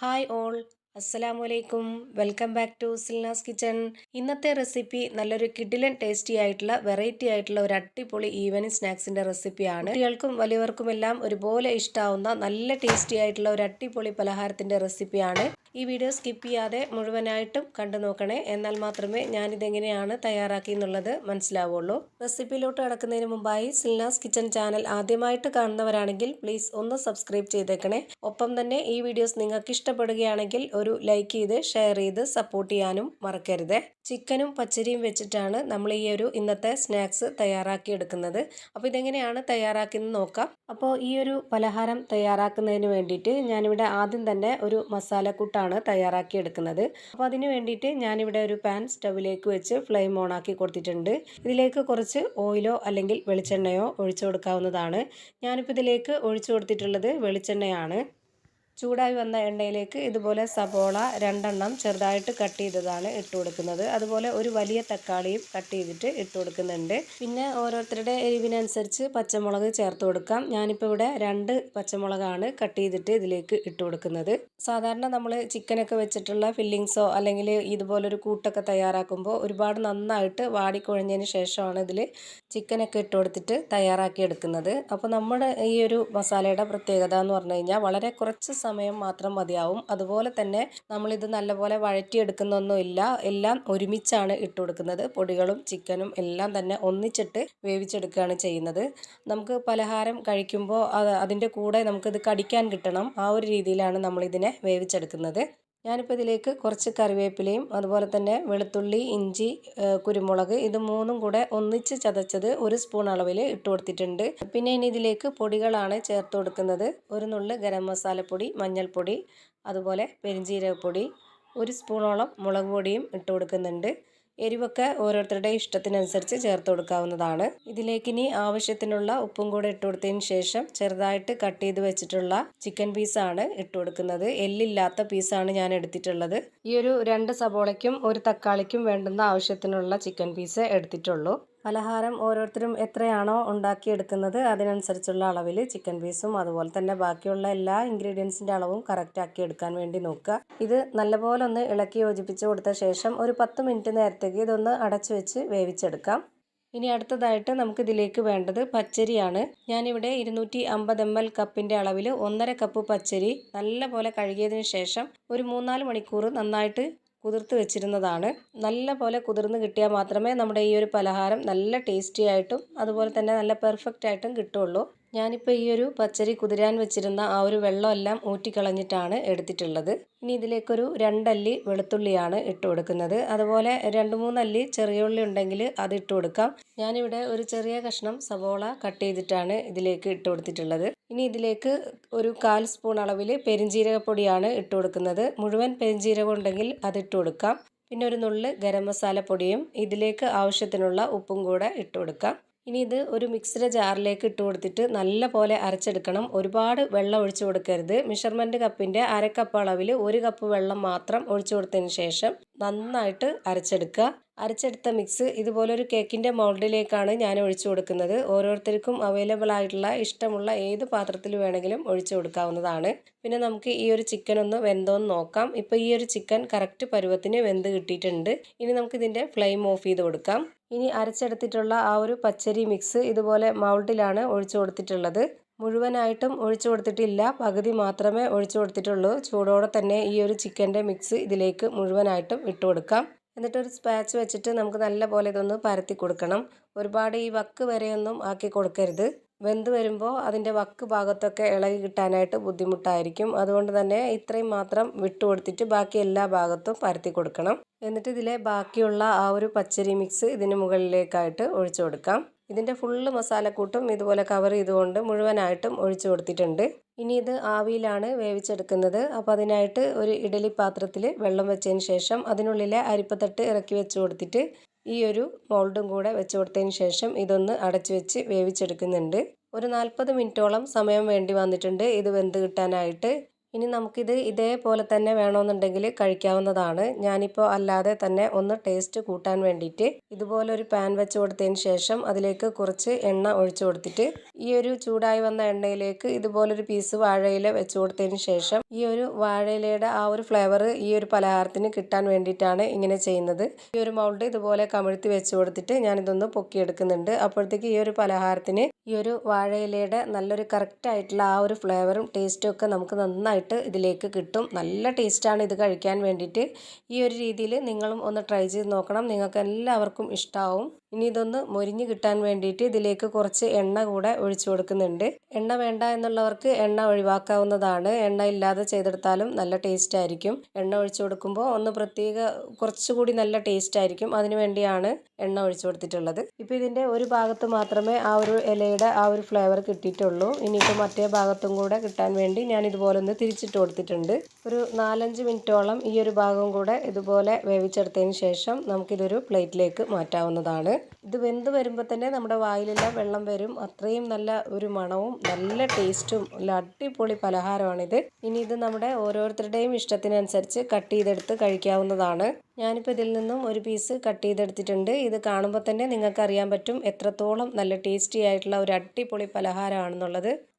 Hi all. അസ്സലാമു അലൈക്കും welcome back to Silnas kitchen. ഇന്നത്തെ റെസിപ്പി നല്ലൊരു കിഡിലൻ ടേസ്റ്റി ആയിട്ടുള്ള വെറൈറ്റി ആയിട്ടുള്ള ഒരു അടിപൊളി ഈവനിങ് സ്നാക്സിന്റെ റെസിപ്പിയാണ്. കുട്ടികൾക്കും വലിയവർക്കും എല്ലാം ഒരുപോലെ ഇഷ്ടാവുന്ന നല്ല ടേസ്റ്റി ആയിട്ടുള്ള ഒരു അടിപൊളി പലഹാരത്തിന്റെ റെസിപ്പിയാണ്. ഈ വീഡിയോ സ്കിപ്പ് ചെയ്യാതെ മുഴുവനായിട്ടും കണ്ടു നോക്കണേ. എന്നാൽ മാത്രമേ ഞാനിതെങ്ങനെയാണ് തയ്യാറാക്കി എന്നുള്ളത് മനസ്സിലാവുള്ളൂ. റെസിപ്പിയിലോട്ട് കടക്കുന്നതിന് മുമ്പായി സിൽനാസ് കിച്ചൺ ചാനൽ ആദ്യമായിട്ട് കാണുന്നവരാണെങ്കിൽ പ്ലീസ് ഒന്ന് സബ്സ്ക്രൈബ് ചെയ്തേക്കണേ. ഒപ്പം തന്നെ ഈ വീഡിയോസ് നിങ്ങൾക്ക് ഇഷ്ടപ്പെടുകയാണെങ്കിൽ ഒരു ലൈക്ക് ചെയ്ത് ഷെയർ ചെയ്ത് സപ്പോർട്ട് ചെയ്യാനും മറക്കരുത്. ചിക്കനും പച്ചരിയും വെച്ചിട്ടാണ് നമ്മൾ ഈ ഒരു ഇന്നത്തെ സ്നാക്സ് തയ്യാറാക്കി എടുക്കുന്നത് അപ്പോൾ ഇതെങ്ങനെയാണ് തയ്യാറാക്കുന്നത് നോക്കാം. അപ്പോൾ ഈ ഒരു പലഹാരം തയ്യാറാക്കുന്നതിന് വേണ്ടിയിട്ട് ഞാനിവിടെ ആദ്യം തന്നെ ഒരു മസാലക്കൂട്ടാണ് തയ്യാറാക്കി എടുക്കുന്നത് അപ്പോൾ അതിന് വേണ്ടിയിട്ട് ഞാനിവിടെ ഒരു പാൻ സ്റ്റവിലേക്ക് വെച്ച് ഫ്ലെയിം ഓൺ ആക്കി കൊടുത്തിട്ടുണ്ട്. ഇതിലേക്ക് കുറച്ച് ഓയിലോ അല്ലെങ്കിൽ വെളിച്ചെണ്ണയോ ഒഴിച്ചു കൊടുക്കാവുന്നതാണ്. ഞാനിപ്പോൾ ഇതിലേക്ക് ഒഴിച്ചു കൊടുത്തിട്ടുള്ളത് വെളിച്ചെണ്ണയാണ്. ചൂടായി വന്ന എണ്ണയിലേക്ക് ഇതുപോലെ സബോള രണ്ടെണ്ണം ചെറുതായിട്ട് കട്ട് ചെയ്തതാണ് ഇട്ട് കൊടുക്കുന്നത്. അതുപോലെ ഒരു വലിയ തക്കാളിയും കട്ട് ചെയ്തിട്ട് ഇട്ട് കൊടുക്കുന്നുണ്ട്. പിന്നെ ഓരോരുത്തരുടെ എരിവിനനുസരിച്ച് പച്ചമുളക് ചേർത്ത് കൊടുക്കാം. ഞാനിപ്പോൾ ഇവിടെ രണ്ട് പച്ചമുളകാണ് കട്ട് ചെയ്തിട്ട് ഇതിലേക്ക് ഇട്ട് കൊടുക്കുന്നത്. സാധാരണ നമ്മൾ ചിക്കനൊക്കെ വെച്ചിട്ടുള്ള ഫില്ലിങ്സോ അല്ലെങ്കിൽ ഇതുപോലൊരു കൂട്ടൊക്കെ തയ്യാറാക്കുമ്പോൾ ഒരുപാട് നന്നായിട്ട് വാടിക്കുഴഞ്ഞതിന് ശേഷമാണ് ഇതിൽ ചിക്കനൊക്കെ ഇട്ട് കൊടുത്തിട്ട് തയ്യാറാക്കി എടുക്കുന്നത്. അപ്പോൾ നമ്മുടെ ഈ ഒരു മസാലയുടെ പ്രത്യേകത എന്ന് പറഞ്ഞു കഴിഞ്ഞാൽ വളരെ കുറച്ച് സമയം മാത്രം മതിയാവും. അതുപോലെ തന്നെ നമ്മളിത് നല്ലപോലെ വഴറ്റിയെടുക്കുന്നൊന്നുമില്ല. എല്ലാം ഒരുമിച്ചാണ് ഇട്ട് കൊടുക്കുന്നത് പൊടികളും ചിക്കനും എല്ലാം തന്നെ ഒന്നിച്ചിട്ട് വേവിച്ചെടുക്കുകയാണ് ചെയ്യുന്നത്. നമുക്ക് പലഹാരം കഴിക്കുമ്പോൾ അതിന്റെ കൂടെ നമുക്കിത് കടിക്കാൻ കിട്ടണം. ആ ഒരു രീതിയിലാണ് നമ്മളിതിനെ വേവിച്ചെടുക്കുന്നത്. ഞാനിപ്പോൾ ഇതിലേക്ക് കുറച്ച് കറിവേപ്പിലയും അതുപോലെ തന്നെ വെളുത്തുള്ളി ഇഞ്ചി കുരുമുളക് ഇത് മൂന്നും കൂടെ ഒന്നിച്ച് ചതച്ചത് ഒരു സ്പൂൺ അളവിൽ ഇട്ട് കൊടുത്തിട്ടുണ്ട്. പിന്നെ ഇനി ഇതിലേക്ക് പൊടികളാണ് ചേർത്ത് കൊടുക്കുന്നത്. ഒരു നുള്ള് ഗരം മസാലപ്പൊടി മഞ്ഞൾപ്പൊടി അതുപോലെ പെരിഞ്ജീരകപ്പൊടി ഒരു സ്പൂണോളം മുളക് പൊടിയും ഇട്ട് കൊടുക്കുന്നുണ്ട്. എരിവൊക്കെ ഓരോരുത്തരുടെ ഇഷ്ടത്തിനനുസരിച്ച് ചേർത്ത് കൊടുക്കാവുന്നതാണ്. ഇതിലേക്ക് ഇനി ആവശ്യത്തിനുള്ള ഉപ്പും കൂടെ ഇട്ട് കൊടുത്തതിന് ശേഷം ചെറുതായിട്ട് കട്ട് ചെയ്ത് വെച്ചിട്ടുള്ള ചിക്കൻ പീസാണ് ഇട്ട് കൊടുക്കുന്നത്. എല്ലില്ലാത്ത പീസാണ് ഞാൻ എടുത്തിട്ടുള്ളത്. ഈ ഒരു രണ്ട് സബോളയ്ക്കും ഒരു തക്കാളിക്കും വേണ്ടുന്ന ആവശ്യത്തിനുള്ള ചിക്കൻ പീസ് എടുത്തിട്ടുള്ളൂ. പലഹാരം ഓരോരുത്തരും എത്രയാണോ ഉണ്ടാക്കിയെടുക്കുന്നത് അതിനനുസരിച്ചുള്ള അളവിൽ ചിക്കൻ പീസും അതുപോലെ തന്നെ ബാക്കിയുള്ള എല്ലാ ഇൻഗ്രീഡിയൻസിന്റെ അളവും കറക്റ്റ് ആക്കി എടുക്കാൻ വേണ്ടി നോക്കുക. ഇത് നല്ലപോലെ ഒന്ന് ഇളക്കി യോജിപ്പിച്ച് കൊടുത്ത ശേഷം ഒരു പത്ത് മിനിറ്റ് നേരത്തേക്ക് ഇതൊന്ന് അടച്ചു വെച്ച് വേവിച്ചെടുക്കാം. ഇനി അടുത്തതായിട്ട് നമുക്ക് ഇതിലേക്ക് വേണ്ടത് പച്ചരിയാണ്. ഞാനിവിടെ ഇരുന്നൂറ്റി അമ്പത് എം എൽ കപ്പിന്റെ അളവിൽ ഒന്നര കപ്പ് പച്ചരി നല്ലപോലെ കഴുകിയതിന് ശേഷം ഒരു മൂന്നാൽ മണിക്കൂർ നന്നായിട്ട് കുതിർത്ത് വെച്ചിരുന്നതാണ്. നല്ല പോലെ കുതിർന്ന് കിട്ടിയാൽ മാത്രമേ നമ്മുടെ ഈ ഒരു പലഹാരം നല്ല ടേസ്റ്റി ആയിട്ടും അതുപോലെ തന്നെ നല്ല പെർഫെക്റ്റ് ആയിട്ടും കിട്ടുള്ളൂ. ഞാനിപ്പോൾ ഈ ഒരു പച്ചരി കുതിരാൻ വെച്ചിരുന്ന ആ ഒരു വെള്ളമെല്ലാം ഊറ്റിക്കളഞ്ഞിട്ടാണ് എടുത്തിട്ടുള്ളത്. ഇനി ഇതിലേക്കൊരു രണ്ടല്ലി വെളുത്തുള്ളിയാണ് ഇട്ട് കൊടുക്കുന്നത്. അതുപോലെ രണ്ട് മൂന്നല്ലി ചെറിയ ഉള്ളി ഉണ്ടെങ്കിൽ അത് ഇട്ട് കൊടുക്കാം. ഞാനിവിടെ ഒരു ചെറിയ കഷ്ണം സവോള കട്ട് ചെയ്തിട്ടാണ് ഇതിലേക്ക് ഇട്ട് കൊടുത്തിട്ടുള്ളത്. ഇനി ഇതിലേക്ക് ഒരു കാൽ സ്പൂൺ അളവിൽ പെരിഞ്ജീരകപ്പൊടിയാണ് ഇട്ട് കൊടുക്കുന്നത്. മുഴുവൻ പെരിഞ്ജീരകം ഉണ്ടെങ്കിൽ അത് ഇട്ട് കൊടുക്കാം. പിന്നെ ഒരു നുള്ള് ഗരം മസാല പൊടിയും ഇതിലേക്ക് ആവശ്യത്തിനുള്ള ഉപ്പും കൂടെ ഇട്ട് കൊടുക്കാം. ഇനി ഇത് ഒരു മിക്സിയുടെ ജാറിലേക്ക് ഇട്ട് കൊടുത്തിട്ട് നല്ല പോലെ അരച്ചെടുക്കണം. ഒരുപാട് വെള്ളം ഒഴിച്ചു കൊടുക്കരുത്. മെഷർമെന്റ് കപ്പിന്റെ അരക്കപ്പ് അളവിൽ ഒരു കപ്പ് വെള്ളം മാത്രം ഒഴിച്ചു കൊടുത്തതിന് ശേഷം നന്നായിട്ട് അരച്ചെടുക്കുക. അരച്ചെടുത്ത മിക്സ് ഇതുപോലൊരു കേക്കിന്റെ മോൾഡിലേക്കാണ് ഞാൻ ഒഴിച്ചു കൊടുക്കുന്നത്. ഓരോരുത്തർക്കും അവൈലബിൾ ആയിട്ടുള്ള ഇഷ്ടമുള്ള ഏത് പാത്രത്തിൽ വേണമെങ്കിലും ഒഴിച്ചു കൊടുക്കാവുന്നതാണ്. പിന്നെ നമുക്ക് ഈ ഒരു ചിക്കൻ ഒന്ന് വെന്തോന്ന് നോക്കാം. ഇപ്പോൾ ഈ ഒരു ചിക്കൻ കറക്റ്റ് പരുവത്തിന് വെന്ത് കിട്ടിയിട്ടുണ്ട്. ഇനി നമുക്ക് ഇതിന്റെ ഫ്ലെയിം ഓഫ് ചെയ്ത് കൊടുക്കാം. ഇനി അരച്ചെടുത്തിട്ടുള്ള ആ ഒരു പച്ചരി മിക്സ് ഇതുപോലെ മൗൾഡിലാണ് ഒഴിച്ചു കൊടുത്തിട്ടുള്ളത്. മുഴുവനായിട്ടും ഒഴിച്ചു കൊടുത്തിട്ടില്ല. പകുതി മാത്രമേ ഒഴിച്ചു കൊടുത്തിട്ടുള്ളൂ. ചൂടോടെ തന്നെ ഈ ഒരു ചിക്കന്റെ മിക്സ് ഇതിലേക്ക് മുഴുവനായിട്ടും ഇട്ട് കൊടുക്കാം. എന്നിട്ട് ഒരു സ്പാച്ച് വെച്ചിട്ട് നമുക്ക് നല്ല പോലെ ഇതൊന്ന് പരത്തി കൊടുക്കണം. ഒരുപാട് ഈ വക്ക് വരെയൊന്നും ആക്കി കൊടുക്കരുത്. വെന്ത് വരുമ്പോൾ അതിന്റെ വക്ക് ഭാഗത്തൊക്കെ ഇളകി കിട്ടാനായിട്ട് ബുദ്ധിമുട്ടായിരിക്കും. അതുകൊണ്ട് തന്നെ ഇത്രയും മാത്രം വിട്ടു കൊടുത്തിട്ട് ബാക്കി എല്ലാ ഭാഗത്തും പരത്തി കൊടുക്കണം. എന്നിട്ട് ഇതിലെ ബാക്കിയുള്ള ആ ഒരു പച്ചരി മിക്സ് ഇതിന് മുകളിലേക്കായിട്ട് ഒഴിച്ചു കൊടുക്കാം. ഇതിന്റെ ഫുള്ള് മസാലക്കൂട്ടും ഇതുപോലെ കവർ ചെയ്തുകൊണ്ട് മുഴുവനായിട്ടും ഒഴിച്ചു കൊടുത്തിട്ടുണ്ട്. ഇനി ഇത് ആവിയിലാണ് വേവിച്ചെടുക്കുന്നത്. അപ്പോൾ അതിനായിട്ട് ഒരു ഇഡലി പാത്രത്തിൽ വെള്ളം വെച്ചതിന് ശേഷം അതിനുള്ളിലെ അരിപ്പത്തട്ട് ഇറക്കി വെച്ച് കൊടുത്തിട്ട് ഈ ഒരു മോൾഡും കൂടെ വെച്ച് കൊടുത്തതിന് ശേഷം ഇതൊന്ന് അടച്ചു വെച്ച് വേവിച്ചെടുക്കുന്നുണ്ട്. ഒരു നാൽപ്പത് മിനിറ്റോളം സമയം വേണ്ടി വന്നിട്ടുണ്ട് ഇത് വെന്ത് കിട്ടാനായിട്ട്. ഇനി നമുക്കിത് ഇതേപോലെ തന്നെ വേണമെന്നുണ്ടെങ്കിൽ കഴിക്കാവുന്നതാണ്. ഞാനിപ്പോൾ അല്ലാതെ തന്നെ ഒന്ന് ടേസ്റ്റ് കൂട്ടാൻ വേണ്ടിയിട്ട് ഇതുപോലെ ഒരു പാൻ വെച്ച് കൊടുത്തതിന് ശേഷം അതിലേക്ക് കുറച്ച് എണ്ണ ഒഴിച്ചു കൊടുത്തിട്ട് ഈ ഒരു ചൂടായി വന്ന എണ്ണയിലേക്ക് ഇതുപോലൊരു പീസ് വാഴയില വെച്ച് കൊടുത്തതിന് ശേഷം ഈ ഒരു വാഴയിലയുടെ ആ ഒരു ഫ്ലേവർ ഈ ഒരു പലഹാരത്തിന് കിട്ടാൻ വേണ്ടിയിട്ടാണ് ഇങ്ങനെ ചെയ്യുന്നത്. ഈ ഒരു മൗൾഡ് ഇതുപോലെ കമിഴ്ത്തി വെച്ച് കൊടുത്തിട്ട് ഞാനിതൊന്ന് പൊക്കിയെടുക്കുന്നുണ്ട്. അപ്പോഴത്തേക്ക് ഈ ഒരു പലഹാരത്തിന് ഈ ഒരു വാഴയിലയുടെ നല്ലൊരു കറക്റ്റ് ആയിട്ടുള്ള ആ ഒരു ഫ്ലേവറും ടേസ്റ്റും ഒക്കെ നമുക്ക് നന്നായിട്ട് ഇതിലേക്ക് കിട്ടും. നല്ല ടേസ്റ്റാണ് ഇത് കഴിക്കാൻ വേണ്ടിയിട്ട്. ഈ ഒരു രീതിയിൽ നിങ്ങളും ഒന്ന് ട്രൈ ചെയ്ത് നോക്കണം. നിങ്ങൾക്ക് എല്ലാവർക്കും ഇഷ്ടമാവും ഇനി ഇതൊന്ന് മൊരിഞ്ഞ് കിട്ടാൻ വേണ്ടിയിട്ട് ഇതിലേക്ക് കുറച്ച് എണ്ണ കൂടെ ഒഴിച്ചു കൊടുക്കുന്നുണ്ട്. എണ്ണ വേണ്ട എന്നുള്ളവർക്ക് എണ്ണ ഒഴിവാക്കാവുന്നതാണ്. എണ്ണ ഇല്ലാതെ ചെയ്തെടുത്താലും നല്ല ടേസ്റ്റ് ആയിരിക്കും. എണ്ണ ഒഴിച്ചു കൊടുക്കുമ്പോൾ ഒന്ന് പ്രത്യേക കുറച്ചുകൂടി നല്ല ടേസ്റ്റ് ആയിരിക്കും. അതിനു വേണ്ടിയാണ് എണ്ണ ഒഴിച്ചു കൊടുത്തിട്ടുള്ളത്. ഇപ്പോൾ ഇതിന്റെ ഒരു ഭാഗത്ത് മാത്രമേ ആ ഒരു ഇലയുടെ ആ ഒരു ഫ്ലേവർ കിട്ടിയിട്ടുള്ളൂ. ഇനിയിപ്പോൾ മറ്റേ ഭാഗത്തും കൂടെ കിട്ടാൻ വേണ്ടി ഞാൻ ഇതുപോലെ ഒന്ന് തിരിച്ചിട്ട് കൊടുത്തിട്ടുണ്ട്. ഒരു നാലഞ്ച് മിനിറ്റോളം ഈ ഒരു ഭാഗം കൂടെ ഇതുപോലെ വേവിച്ചെടുത്തതിന് ശേഷം നമുക്കിതൊരു പ്ലേറ്റിലേക്ക് മാറ്റാവുന്നതാണ്. ഇത് വെന്ത് വരുമ്പോൾ തന്നെ നമ്മുടെ വായിലെല്ലാം വെള്ളം വരും. അത്രയും നല്ല ഒരു മണവും നല്ല ടേസ്റ്റും നല്ല അടിപൊളി പലഹാരമാണിത്. ഇനി ഇത് നമ്മുടെ ഓരോരുത്തരുടെയും ഇഷ്ടത്തിനനുസരിച്ച് കട്ട് ചെയ്തെടുത്ത് കഴിക്കാവുന്നതാണ്. ഞാനിപ്പോൾ ഇതിൽ നിന്നും ഒരു പീസ് കട്ട് ചെയ്തെടുത്തിട്ടുണ്ട്. ഇത് കാണുമ്പോൾ തന്നെ നിങ്ങൾക്ക് അറിയാൻ പറ്റും എത്രത്തോളം നല്ല ടേസ്റ്റി ആയിട്ടുള്ള ഒരു അടിപൊളി പലഹാരമാണെന്നുള്ളത്.